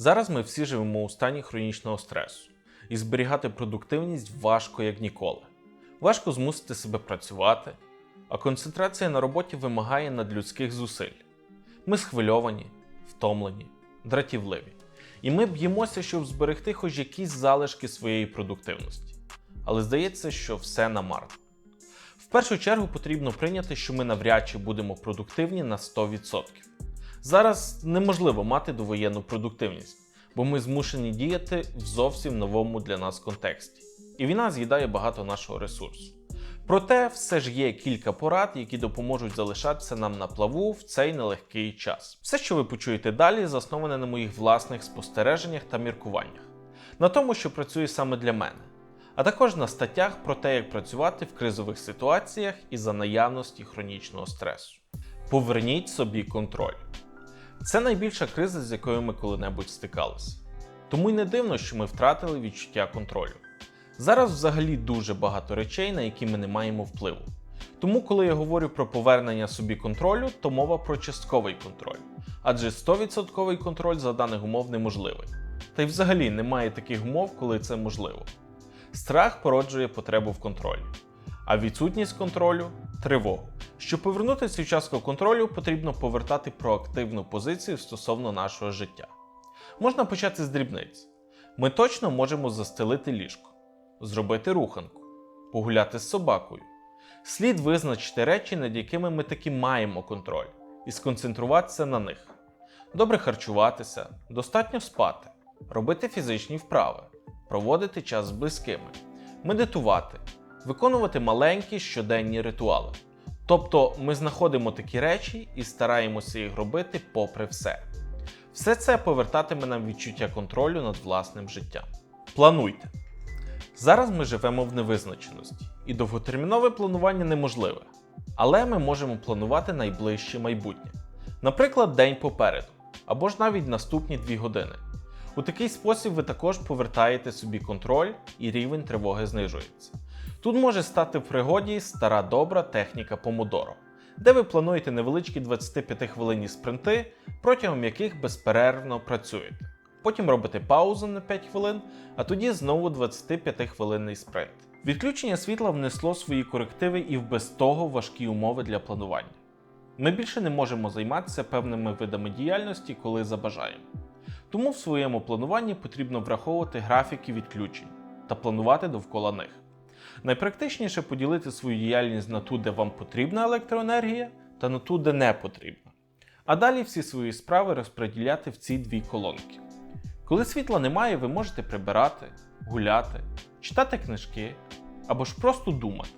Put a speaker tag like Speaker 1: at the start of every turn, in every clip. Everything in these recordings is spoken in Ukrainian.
Speaker 1: Зараз ми всі живемо у стані хронічного стресу, і зберігати продуктивність важко як ніколи. Важко змусити себе працювати, а концентрація на роботі вимагає надлюдських зусиль. Ми схвильовані, втомлені, дратівливі. І ми б'ємося, щоб зберегти хоч якісь залишки своєї продуктивності. Але здається, що все намарно. В першу чергу потрібно прийняти, що ми навряд чи будемо продуктивні на 100%. Зараз неможливо мати довоєнну продуктивність, бо ми змушені діяти в зовсім новому для нас контексті. І війна з'їдає багато нашого ресурсу. Проте все ж є кілька порад, які допоможуть залишатися нам на плаву в цей нелегкий час. Все, що ви почуєте далі, засноване на моїх власних спостереженнях та міркуваннях, на тому, що працює саме для мене, а також на статтях про те, як працювати в кризових ситуаціях і за наявності хронічного стресу. Поверніть собі контроль. Це найбільша криза, з якою ми коли-небудь стикалися. Тому й не дивно, що ми втратили відчуття контролю. Зараз взагалі дуже багато речей, на які ми не маємо впливу. Тому, коли я говорю про повернення собі контролю, то мова про частковий контроль, адже 100% контроль за даних умов неможливий. Та й взагалі немає таких умов, коли це можливо. Страх породжує потребу в контролі, а відсутність контролю тривогу. Щоб повернути цю частку контролю, потрібно повертати проактивну позицію стосовно нашого життя. Можна почати з дрібниць. Ми точно можемо застелити ліжко, зробити руханку, погуляти з собакою. Слід визначити речі, над якими ми таки маємо контроль, і сконцентруватися на них. Добре харчуватися, достатньо спати, робити фізичні вправи, проводити час з близькими, медитувати, виконувати маленькі щоденні ритуали. Тобто ми знаходимо такі речі і стараємося їх робити попри все. Все це повертатиме нам відчуття контролю над власним життям. Плануйте. Зараз ми живемо в невизначеності, і довготермінове планування неможливе. Але ми можемо планувати найближче майбутнє. Наприклад, день попереду, або ж навіть наступні 2 години. У такий спосіб ви також повертаєте собі контроль і рівень тривоги знижується. Тут може стати в пригоді стара добра техніка Помодоро, де ви плануєте невеличкі 25 хвилинні спринти, протягом яких безперервно працюєте. Потім робите паузу на 5 хвилин, а тоді знову 25 хвилинний спринт. Відключення світла внесло свої корективи і в без того важкі умови для планування. Ми більше не можемо займатися певними видами діяльності, коли забажаємо. Тому в своєму плануванні потрібно враховувати графіки відключень та планувати довкола них. Найпрактичніше поділити свою діяльність на ту, де вам потрібна електроенергія, та на ту, де не потрібна. А далі всі свої справи розподіляти в ці дві колонки. Коли світла немає, ви можете прибирати, гуляти, читати книжки або ж просто думати.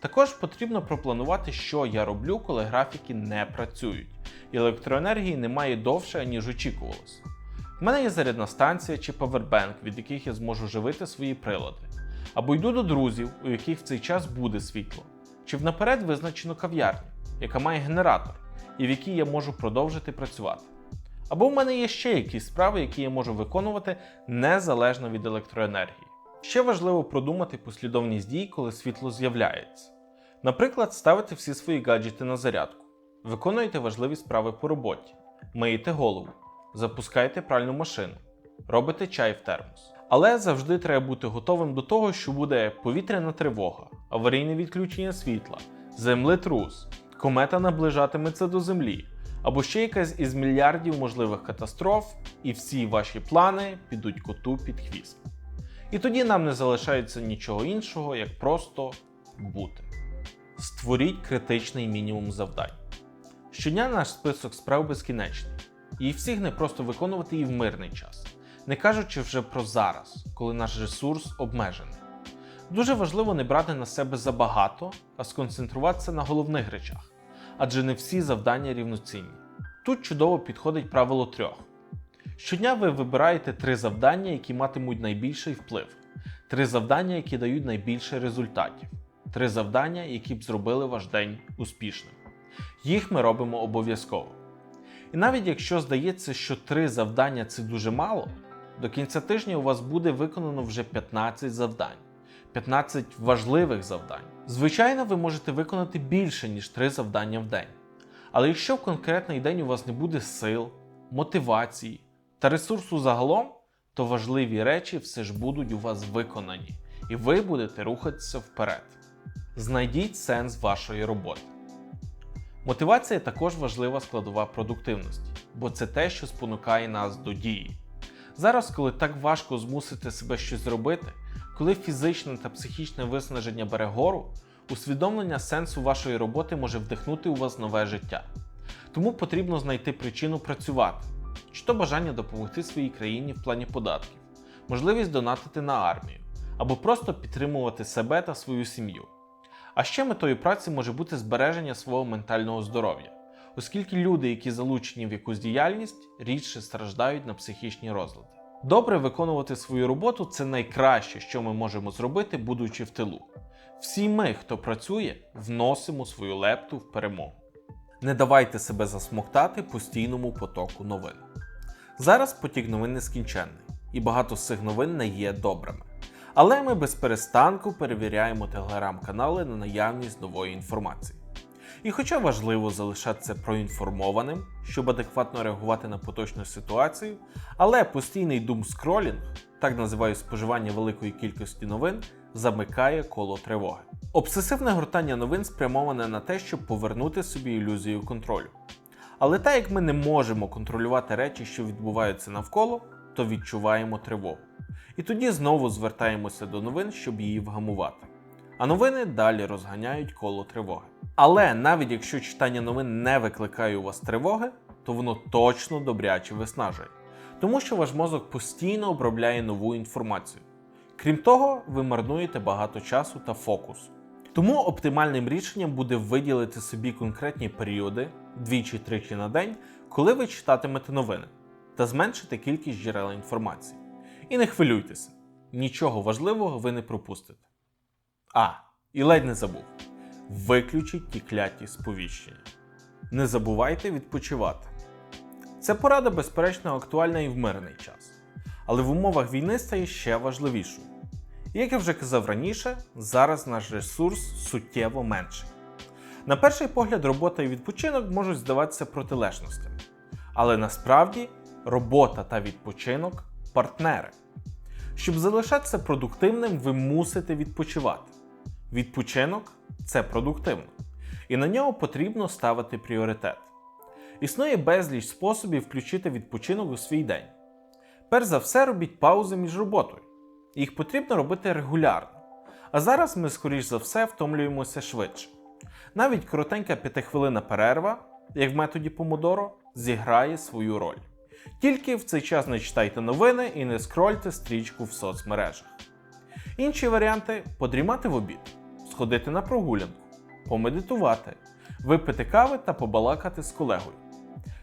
Speaker 1: Також потрібно пропланувати, що я роблю, коли графіки не працюють, і електроенергії немає довше, ніж очікувалося. В мене є зарядна станція чи павербенк, від яких я зможу живити свої прилади. Або йду до друзів, у яких в цей час буде світло, чи в наперед визначену кав'ярню, яка має генератор, і в якій я можу продовжити працювати. Або в мене є ще якісь справи, які я можу виконувати незалежно від електроенергії. Ще важливо продумати послідовність дій, коли світло з'являється. Наприклад, ставити всі свої гаджети на зарядку, виконуєте важливі справи по роботі, миєте голову, запускаєте пральну машину, робите чай в термос. Але завжди треба бути готовим до того, що буде повітряна тривога, аварійне відключення світла, землетрус, комета наближатиметься до землі, або ще якась із мільярдів можливих катастроф, і всі ваші плани підуть коту під хвіст. І тоді нам не залишається нічого іншого, як просто бути. Створіть критичний мінімум завдань. Щодня наш список справ безкінечний, і їх всіх не просто виконувати і в мирний час, не кажучи вже про зараз, коли наш ресурс обмежений. Дуже важливо не брати на себе забагато, а сконцентруватися на головних речах, адже не всі завдання рівноцінні. Тут чудово підходить правило трьох. Щодня ви вибираєте три завдання, які матимуть найбільший вплив, три завдання, які дають найбільше результатів, три завдання, які б зробили ваш день успішним. Їх ми робимо обов'язково. І навіть якщо здається, що три завдання це дуже мало, до кінця тижня у вас буде виконано вже 15 завдань, 15 важливих завдань. Звичайно, ви можете виконати більше, ніж три завдання в день. Але якщо в конкретний день у вас не буде сил, мотивації, та ресурсу загалом, то важливі речі все ж будуть у вас виконані, і ви будете рухатися вперед. Знайдіть сенс вашої роботи. Мотивація також важлива складова продуктивності, бо це те, що спонукає нас до дії. Зараз, коли так важко змусити себе щось зробити, коли фізичне та психічне виснаження бере гору, усвідомлення сенсу вашої роботи може вдихнути у вас нове життя. Тому потрібно знайти причину працювати, чи то бажання допомогти своїй країні в плані податків, можливість донатити на армію, або просто підтримувати себе та свою сім'ю. А ще метою праці може бути збереження свого ментального здоров'я, оскільки люди, які залучені в якусь діяльність, рідше страждають на психічні розлади. Добре виконувати свою роботу це найкраще, що ми можемо зробити, будучи в тилу. Всі ми, хто працює, вносимо свою лепту в перемогу. Не давайте себе засмоктати постійному потоку новин. Зараз потік новин нескінченний, і багато з цих новин не є добрими. Але ми без перестанку перевіряємо телеграм-канали на наявність нової інформації. І хоча важливо залишатися проінформованим, щоб адекватно реагувати на поточну ситуацію, але постійний думскролінг, так називаю споживання великої кількості новин, замикає коло тривоги. Обсесивне гортання новин спрямоване на те, щоб повернути собі ілюзію контролю. Але так як ми не можемо контролювати речі, що відбуваються навколо, то відчуваємо тривогу. І тоді знову звертаємося до новин, щоб її вгамувати. А новини далі розганяють коло тривоги. Але навіть якщо читання новин не викликає у вас тривоги, то воно точно добряче виснажує, тому що ваш мозок постійно обробляє нову інформацію. Крім того, ви марнуєте багато часу та фокусу. Тому оптимальним рішенням буде виділити собі конкретні періоди, двічі-тричі на день, коли ви читатимете новини, та зменшити кількість джерел інформації. І не хвилюйтеся, нічого важливого ви не пропустите. А, і ледь не забув. Виключіть ті кляті сповіщення. Не забувайте відпочивати. Ця порада, безперечно, актуальна і в мирний час, але в умовах війни стає ще важливішою. Як я вже казав раніше, зараз наш ресурс суттєво менший. На перший погляд, робота і відпочинок можуть здаватися протилежностями. Але насправді робота та відпочинок партнери. Щоб залишатися продуктивним, ви мусите відпочивати. Відпочинок це продуктивно, і на нього потрібно ставити пріоритет. Існує безліч способів включити відпочинок у свій день. Перш за все, робіть паузи між роботою. Їх потрібно робити регулярно. А зараз ми, скоріш за все, втомлюємося швидше. Навіть коротенька п'ятихвилинна перерва, як в методі Помодоро, зіграє свою роль. Тільки в цей час не читайте новини і не скрольте стрічку в соцмережах. Інші варіанти подрімати в обід, сходити на прогулянку, помедитувати, випити кави та побалакати з колегою.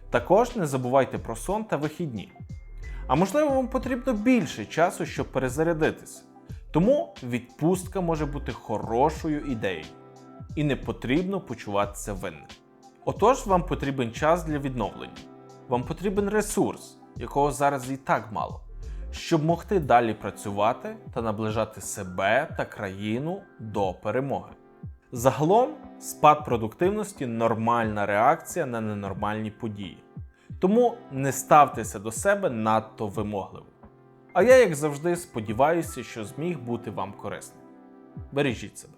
Speaker 1: Також не забувайте про сон та вихідні. А можливо, вам потрібно більше часу, щоб перезарядитися. Тому відпустка може бути хорошою ідеєю. І не потрібно почуватися винним. Отож, вам потрібен час для відновлення. Вам потрібен ресурс, якого зараз і так мало, щоб могти далі працювати та наближати себе та країну до перемоги. Загалом, спад продуктивності нормальна реакція на ненормальні події. Тому не ставтеся до себе надто вимогливо. А я, як завжди, сподіваюся, що зміг бути вам корисним. Бережіть себе.